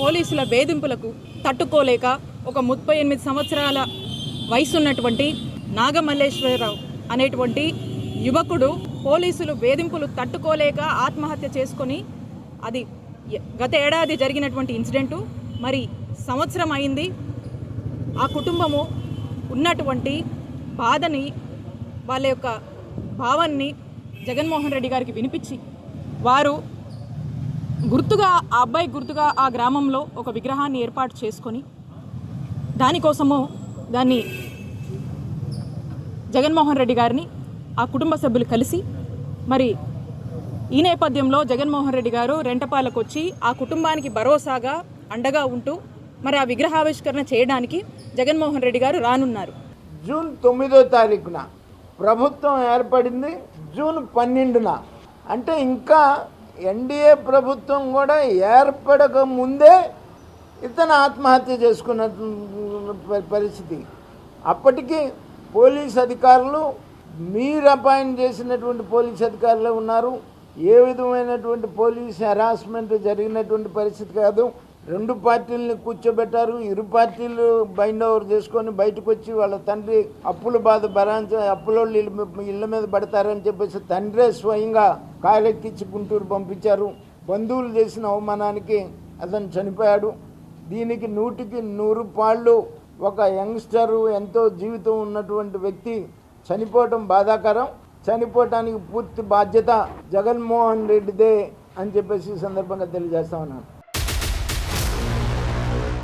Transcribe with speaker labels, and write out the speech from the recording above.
Speaker 1: పోలీసుల వేధింపులకు తట్టుకోలేక ఒక ముప్పై ఎనిమిది సంవత్సరాల వయసున్నటువంటి నాగమల్లేశ్వరరావు అనేటువంటి యువకుడు పోలీసులు వేధింపులు తట్టుకోలేక ఆత్మహత్య చేసుకొని అది గత ఏడాది జరిగినటువంటి ఇన్సిడెంటు. మరి సంవత్సరం అయింది. ఆ కుటుంబము ఉన్నటువంటి బాధని వాళ్ళ యొక్క భావాన్ని జగన్మోహన్ రెడ్డి గారికి వినిపించి వారు గుర్తుగా ఆ అబ్బాయి గుర్తుగా ఆ గ్రామంలో ఒక విగ్రహాన్ని ఏర్పాటు చేసుకొని దానికోసము దాన్ని జగన్మోహన్ రెడ్డి గారిని ఆ కుటుంబ సభ్యులు కలిసి మరి ఈ నేపథ్యంలో జగన్మోహన్ రెడ్డి గారు రెంటపాలకు వచ్చి ఆ కుటుంబానికి భరోసాగా అండగా ఉంటూ మరి ఆ విగ్రహావిష్కరణ చేయడానికి జగన్మోహన్ రెడ్డి గారు రానున్నారు.
Speaker 2: జూన్ తొమ్మిదో తారీఖున ప్రభుత్వం ఏర్పడింది జూన్ పన్నెండున. అంటే ఇంకా ఎన్డీఏ ప్రభుత్వం కూడా ఏర్పడక ముందే ఇతను ఆత్మహత్య చేసుకున్న పరిస్థితి. అప్పటికి పోలీస్ అధికారులు మీరు అపాయింట్ చేసినటువంటి పోలీస్ అధికారులు ఉన్నారు. ఏ విధమైనటువంటి పోలీస్ హెరాస్మెంట్ జరిగినటువంటి పరిస్థితి కాదు. రెండు పార్టీలని కూర్చోబెట్టారు. ఇరు పార్టీలు బైండ్ ఓవర్ చేసుకొని బయటకు వచ్చి వాళ్ళ తండ్రి అప్పుల బాధ భరాంచ అప్పులోళ్ళు ఇళ్ళ మీద పడతారని చెప్పేసి తండ్రే స్వయంగా కారెక్కించి గుంటూరు పంపించారు. బంధువులు చేసిన అవమానానికి అతను చనిపోయాడు. దీనికి నూటికి నూరు పాళ్ళు ఒక యంగ్స్టరు ఎంతో జీవితం ఉన్నటువంటి వ్యక్తి చనిపోవటం బాధాకరం. చనిపోవటానికి పూర్తి బాధ్యత జగన్మోహన్ రెడ్డిదే అని చెప్పేసి సందర్భంగా తెలియజేస్తా ఉన్నాను.